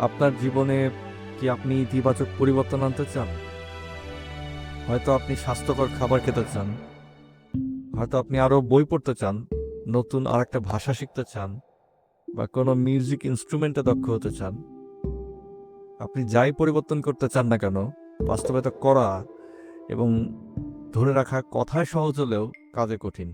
আপনার জীবনে কি আপনি ইতিবাচক পরিবর্তন আনতে চান? হয়তো আপনি স্বাস্থ্যকর খাবার খেতে চান। হয়তো আপনি আরও বই পড়তে চান, নতুন আর একটা ভাষা শিখতে চান, বা কোনো মিউজিক ইনস্ট্রুমেন্টে দক্ষ হতে চান। আপনি যাই পরিবর্তন করতে চান না কেন বাস্তবতা করা এবং ধরে রাখা কথায় সহজ হলেও কাজে কঠিন।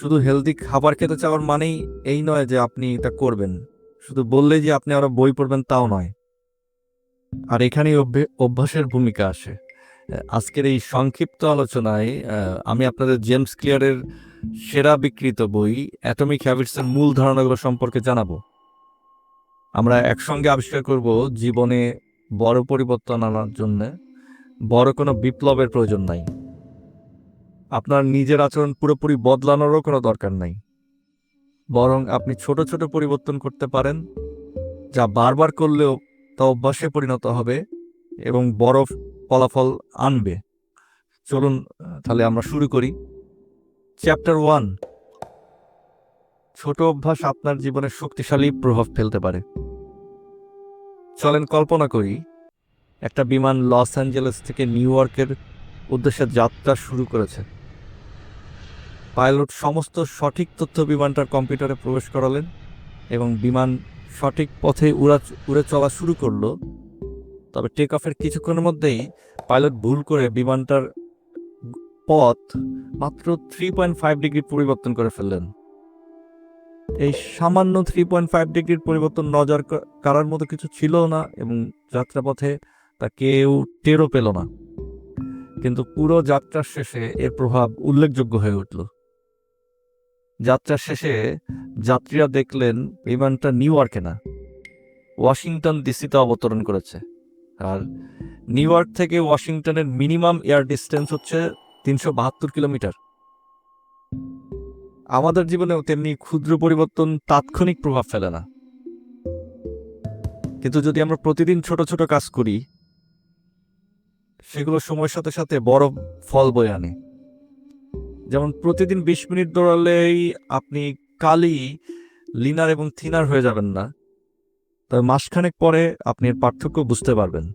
শুধু হেলদি খাবার খেতে চাওয়ার মানেই এই নয় যে আপনি এটা করবেন। শুধু বললেই যে আপনি আরও বই পড়বেন তাও নয়। আর এখানেই অভ্যে- অভ্যাসের ভূমিকা আসে। আজকের এই সংক্ষিপ্ত আলোচনায় আমি আপনাদের জেমস ক্লিয়ারের সেরা বিকৃত বই, অ্যাটমিক হ্যাবিটসের মূল ধারণাগুলো সম্পর্কে জানাব। আমরা একসঙ্গে আবিষ্কার করব জীবনে বড় পরিবর্তন আনার জন্য। বড় কোনো বিপ্লবের প্রয়োজন নাই। আপনার নিজের আচরণ পুরোপুরি বদলানোরও কোনো দরকার নাই। বরং আপনি ছোট ছোট পরিবর্তন করতে পারেন, যা বারবার করলেও তা অভ্যাসে পরিণত হবে এবং বড় ফলাফল আনবে। চলুন, তাহলে আমরা শুরু করি। Chapter one. ছোট অভ্যাস আপনার জীবনে শক্তিশালী প্রভাব ফেলতে পারে। চলেন কল্পনা করি, একটা বিমান লস অ্যাঞ্জেলেস থেকে নিউ ইয়র্কের উদ্দেশ্যে যাত্রা শুরু করেছে। পাইলট সমস্ত সঠিক তথ্য বিমানটার কম্পিউটারে প্রবেশ করালেন এবং বিমান সঠিক পথে উড়া উড়ে চলা শুরু করল। তবে টেক অফের কিছুক্ষণের মধ্যেই পাইলট ভুল করে বিমানটার পথ মাত্র থ্রি পয়েন্ট ফাইভ ডিগ্রি পরিবর্তন করে ফেললেন। এই সামান্য থ্রি পয়েন্ট ফাইভ ডিগ্রির পরিবর্তন নজর ক- কাড়ার মতো কিছু ছিল না এবং যাত্রাপথে তা কেউ টেরও পেল না। কিন্তু পুরো যাত্রার শেষে এর প্রভাব উল্লেখযোগ্য হয়ে উঠল। যাত্রার শেষে যাত্রীরা দেখলেন বিমানটা নিউ ইয়র্কে না, ওয়াশিংটন ডিসিতে অবতরণ করেছে। আর নিউ ইয়র্ক থেকে ওয়াশিংটনের মিনিমাম এয়ার ডিস্টেন্স হচ্ছে তিনশো বাহাত্তর কিলোমিটার। আমাদের জীবনেও তেমনি ক্ষুদ্র পরিবর্তন তাৎক্ষণিক প্রভাব ফেলে না। কিন্তু যদি আমরা প্রতিদিন ছোট ছোট কাজ করি, সেগুলো সময়ের সাথে সাথে বড় ফল বয়ে আনে। যেমন প্রতিদিন বিশ মিনিট দৌড়ালেই আপনি কালই লিনার এবং থিনার হয়ে যাবেন না। তবে মাসখানেক পরে আপনি পার্থক্য বুঝতে পারবেন।